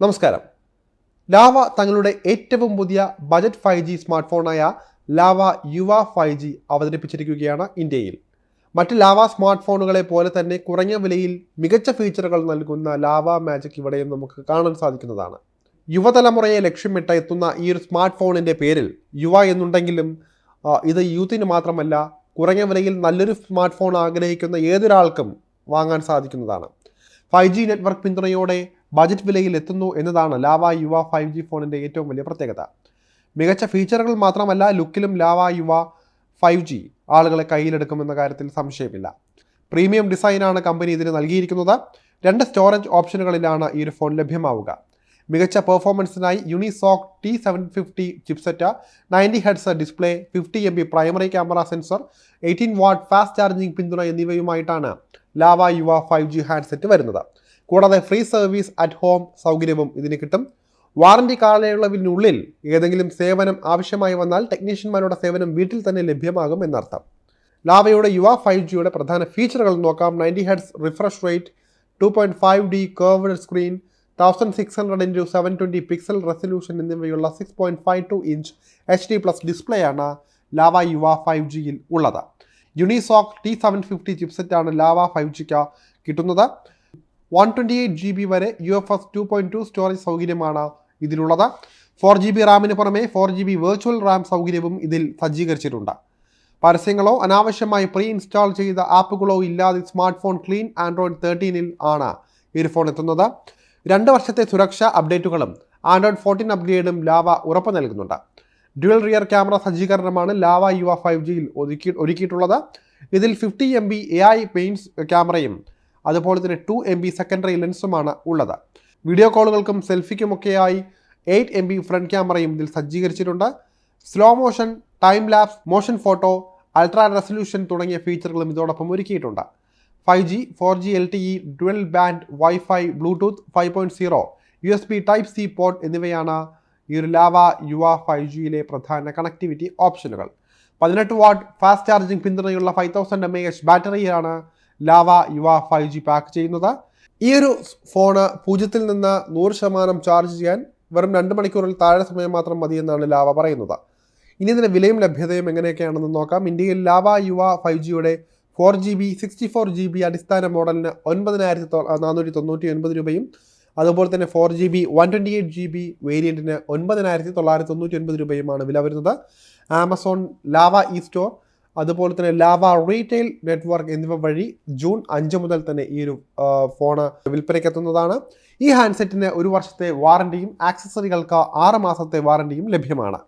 നമസ്കാരം. ലാവ തങ്ങളുടെ ഏറ്റവും പുതിയ ബജറ്റ് ഫൈവ് ജി സ്മാർട്ട് ഫോണായ ലാവ യുവ ഫൈവ് ജി അവതരിപ്പിച്ചിരിക്കുകയാണ് ഇന്ത്യയിൽ. മറ്റ് ലാവ സ്മാർട്ട് ഫോണുകളെ പോലെ തന്നെ കുറഞ്ഞ വിലയിൽ മികച്ച ഫീച്ചറുകൾ നൽകുന്ന ലാവ മാജിക് ഇവിടെയും നമുക്ക് കാണാൻ സാധിക്കുന്നതാണ്. യുവതലമുറയെ ലക്ഷ്യമിട്ട് എത്തുന്ന ഈ ഒരു സ്മാർട്ട് ഫോണിന്റെ പേരിൽ യുവ എന്നുണ്ടെങ്കിലും ഇത് യൂത്തിന് മാത്രമല്ല കുറഞ്ഞ വിലയിൽ നല്ലൊരു സ്മാർട്ട് ഫോൺ ആഗ്രഹിക്കുന്ന ഏതൊരാൾക്കും വാങ്ങാൻ സാധിക്കുന്നതാണ്. ഫൈവ് ജി നെറ്റ്വർക്ക് പിന്തുണയോടെ ബജറ്റ് വിലയിൽ എത്തുന്നു എന്നതാണ് ലാവ യുവ ഫൈവ് ജി ഫോണിന്റെ ഏറ്റവും വലിയ പ്രത്യേകത. മികച്ച ഫീച്ചറുകൾ മാത്രമല്ല ലുക്കിലും ലാവ യുവ ഫൈവ് ജി ആളുകളെ കയ്യിലെടുക്കുമെന്ന കാര്യത്തിൽ സംശയമില്ല. പ്രീമിയം ഡിസൈനാണ് കമ്പനി ഇതിന് നൽകിയിരിക്കുന്നത്. രണ്ട് സ്റ്റോറേജ് ഓപ്ഷനുകളിലാണ് ഈ ഒരു ഫോൺ ലഭ്യമാവുക. മികച്ച പെർഫോമൻസിനായി Unisoc T seven fifty chipset ninety hertz display fifty M B primary camera sensor eighteen watt fast charging പിന്തുണ എന്നിവയുമായിട്ടാണ് Lava Yuva five G handset വരുന്നത്. കൂടാതെ ഫ്രീ സർവീസ് അറ്റ് ഹോം സൗകര്യവും ഇതിന് കിട്ടും. വാറണ്ടി കാലയളവിനുള്ളിൽ ഏതെങ്കിലും സേവനം ആവശ്യമായി വന്നാൽ ടെക്നീഷ്യന്മാരുടെ സേവനം വീട്ടിൽ തന്നെ ലഭ്യമാകും എന്നർത്ഥം. ലാവയുടെ യുവ ഫൈവ് ജിയുടെ പ്രധാന ഫീച്ചറുകൾ നോക്കാം. Ninety hertz refresh rate two point five D curved screen thousand six hundred into seven twenty pixel resolution എന്നിവയുള്ള six point five two inch H D plus display ആണ് ലാവ യുവ ഫൈവ് ജിയിൽ ഉള്ളത്. യുണിസോക്ക് ടി സെവൻ ഫിഫ്റ്റി ചിപ്സെറ്റാണ് lava five ജിക്ക് കിട്ടുന്നത്. One twenty eight G B വരെ U F S two point two storage സൗകര്യമാണ് ഇതിലുള്ളത്. ഫോർ ജി ബി റാമിന് പുറമെ four G B virtual RAM സൗകര്യവും ഇതിൽ സജ്ജീകരിച്ചിട്ടുണ്ട്. പരസ്യങ്ങളോ അനാവശ്യമായി പ്രീ ഇൻസ്റ്റാൾ ചെയ്ത ആപ്പുകളോ ഇല്ലാതെ സ്മാർട്ട് ഫോൺ ക്ലീൻ ആൻഡ്രോയിഡ് തേർട്ടീനിൽ ആണ് ഈ ഫോൺ എത്തുന്നത്. രണ്ട് വർഷത്തെ സുരക്ഷാ അപ്ഡേറ്റുകളും ആൻഡ്രോയിഡ് ഫോർട്ടീൻ അപ്ഗ്രേഡും ലാവ ഉറപ്പ് നൽകുന്നുണ്ട്. ഡ്യുവൽ റിയർ ക്യാമറ സജ്ജീകരണമാണ് ലാവ യുവ ഫൈവ് ജിയിൽ ഒരുക്കി ഒരുക്കിയിട്ടുള്ളത്. ഇതിൽ fifty M B A I pains ക്യാമറയും അതുപോലെ തന്നെ ടു എം ബി സെക്കൻഡറി ലെൻസുമാണ് ഉള്ളത്. വീഡിയോ കോളുകൾക്കും സെൽഫിക്കുമൊക്കെയായി എയ്റ്റ് എം ബി ഫ്രണ്ട് ക്യാമറയും ഇതിൽ സജ്ജീകരിച്ചിട്ടുണ്ട്. Slow motion time lapse motion photo ultra resolution തുടങ്ങിയ ഫീച്ചറുകളും ഇതോടൊപ്പം ഒരുക്കിയിട്ടുണ്ട്. Five G four G L T E dual band wifi Bluetooth five point zero U S B type C port എന്നിവയാണ് ഈ ഒരു ലാവ യുവ ഫൈവ് ജിയിലെ പ്രധാന കണക്ടിവിറ്റി ഓപ്ഷനുകൾ പതിനെട്ട് വാട്ട് ഫാസ്റ്റ് ചാർജിംഗ് പിന്തുണയുള്ള five thousand M A H ബാറ്ററിയാണ് Lava Yuva five G pack ചെയ്യുന്നത്. ഈ ഒരു ഫോണ് പൂജ്യത്തിൽ നിന്ന് നൂറ് ശതമാനം ചാർജ് ചെയ്യാൻ വെറും രണ്ട് മണിക്കൂറിൽ താഴെ സമയം മാത്രം മതിയെന്നാണ് ലാവ പറയുന്നത്. ഇനി ഇതിന്റെ വിലയും ലഭ്യതയും എങ്ങനെയൊക്കെയാണെന്ന് നോക്കാം. ഇന്ത്യയിൽ ലാവ യുവ ഫൈവ് ജിയുടെ four G B sixty four G B അടിസ്ഥാന മോഡലിന് ഒൻപതിനായിരത്തി നാനൂറ്റി തൊണ്ണൂറ്റി ഒൻപത് രൂപയും അതുപോലെ തന്നെ four G B one twenty eight G B വേരിയന്റിന് ഒൻപതിനായിരത്തി തൊള്ളായിരത്തി തൊണ്ണൂറ്റി ഒൻപത് രൂപയുമാണ് വില വരുന്നത്. ആമസോൺ ലാവ ഇ സ്റ്റോർ അതുപോലെ തന്നെ ലാവ റീറ്റെയിൽ നെറ്റ്വർക്ക് എന്നിവ വഴി ജൂൺ അഞ്ച് മുതൽ തന്നെ ഈ ഒരു ഫോണ് വിൽപ്പനയ്ക്ക് എത്തുന്നതാണ് ഈ ഹാൻഡ്സെറ്റിന് ഒരു വർഷത്തെ വാറണ്ടിയും ആക്സസറികൾക്ക് ആറ് മാസത്തെ വാറണ്ടിയും ലഭ്യമാണ്.